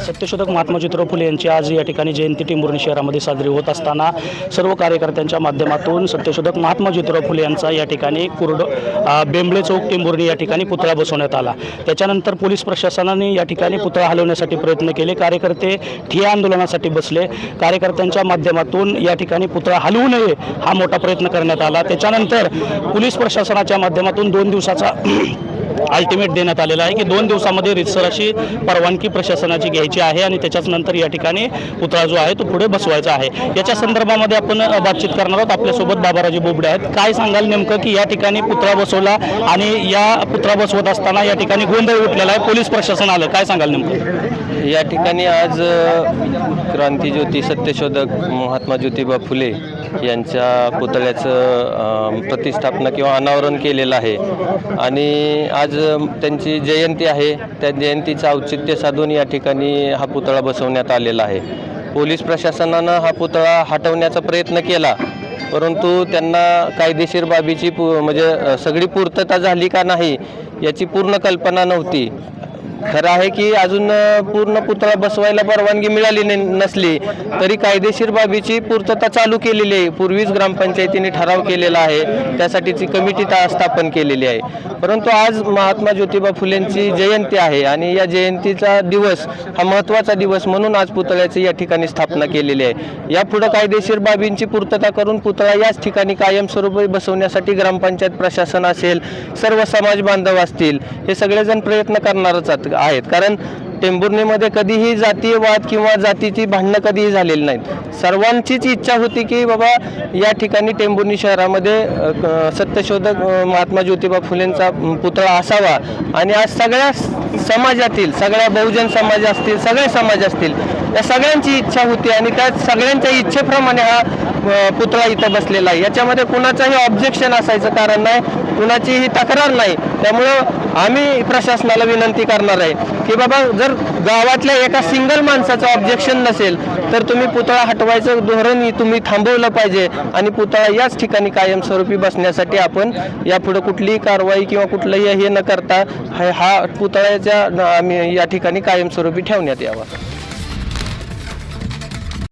सत्यशोधक महात्मा ज्योतिराव फुले यांची आज या ठिकाणी जयंती टिंबुर्णी शहरामध्ये साजरी होत असताना सर्व कार्यकर्त्यांच्या माध्यमातून सत्यशोधक महात्मा ज्योतिराव फुले यांचा या ठिकाणी कुर्ड बेंबळे चौक टिंबुर्णी या ठिकाणी पुतळा बसवण्यात आला. त्याच्यानंतर पोलीस प्रशासनाने या ठिकाणी पुतळा हलवण्यासाठी प्रयत्न केले. कार्यकर्ते ठिया आंदोलनासाठी बसले. कार्यकर्त्यांच्या माध्यमातून या ठिकाणी पुतळा हलवू नये हा मोठा प्रयत्न करण्यात आला. त्याच्यानंतर पोलीस प्रशासनाच्या माध्यमातून दोन दिवसाचा अल्टिमेट देण्यात आलेला आहे की दोन दिवसामध्ये रितसर अशी परवानगी प्रशासनाची घ्यायची आहे आणि त्याच्याच नंतर या ठिकाणी पुतळा जो आहे तो पुढे बसवायचा आहे. याच्या संदर्भामध्ये आपण बातचीत करणार आहोत. आपल्यासोबत बाबाराजे बोबडे आहेत. काय सांगाल नेमकं की या ठिकाणी पुतळा बसवला आणि या पुतळा बसवत असताना या ठिकाणी गोंधळ उठलेला आहे? पोलीस प्रशासन आलं. काय सांगाल नेमकं? या ठिकाणी आज क्रांतीज्योती सत्यशोधक महात्मा ज्योतिबा फुले यांच्या पुतळ्याचं प्रतिष्ठापना किंवा अनावरण केलेलं आहे. आणि आज त्यांची जयंती आहे. त्या जयंतीचं औचित्य साधून या ठिकाणी हा पुतळा बसवण्यात आलेला आहे. पोलीस प्रशासनानं हा पुतळा हटवण्याचा प्रयत्न केला परंतु त्यांना कायदेशीर बाबीची पू म्हणजे सगळी पूर्तता झाली का नाही याची पूर्ण कल्पना नव्हती. खरं आहे की अजून पूर्ण पुतळा बसवायला परवानगी मिळाली नसली तरी कायदेशीर बाबीची पूर्तता चालू केलेली आहे. पूर्वीच ग्रामपंचायतीने ठराव केलेला आहे. त्यासाठीची कमिटी स्थापन केलेली आहे. परंतु आज महात्मा ज्योतिबा फुलेंची जयंती आहे आणि या जयंतीचा दिवस हा महत्त्वाचा दिवस म्हणून आज पुतळ्याची या ठिकाणी स्थापना केलेली आहे. यापुढे कायदेशीर बाबींची पूर्तता करून पुतळा याच ठिकाणी कायमस्वरूपी बसवण्यासाठी ग्रामपंचायत प्रशासन असेल सर्व समाज बांधव असतील हे सगळेजण प्रयत्न करणारच आत- आहेत. कारण टेंभुर्णीमध्ये कधीही जातीयवाद किंवा जातीची भांडणं कधीही झालेली नाहीत. सर्वांचीच इच्छा होती की बाबा या ठिकाणी टेंभुर्णी शहरामध्ये सत्यशोधक महात्मा ज्योतिबा फुलेंचा पुतळा असावा. आणि आज सगळ्या समाजातील सगळ्या बहुजन समाज असतील सगळे समाज असतील या सगळ्यांची इच्छा होती आणि त्या सगळ्यांच्या इच्छेप्रमाणे हा पुतळा इथं बसलेला आहे. याच्यामध्ये कुणाचंही ऑब्जेक्शन असायचं कारण नाही कुणाचीही तक्रार नाही. त्यामुळं आम्ही प्रशासनाला विनंती करणार आहे की बाबा जर गावातल्या एका सिंगल माणसाचं ऑब्जेक्शन नसेल तर तुम्ही पुतळा हटवायचं धोरण तुम्ही थांबवलं पाहिजे आणि पुतळा याच ठिकाणी कायमस्वरूपी बसण्यासाठी आपण यापुढे कुठलीही कारवाई किंवा कुठलंही हे न करता हा- हा पुतळ्याच्या आम्ही या ठिकाणी कायमस्वरूपी ठेवण्यात यावा.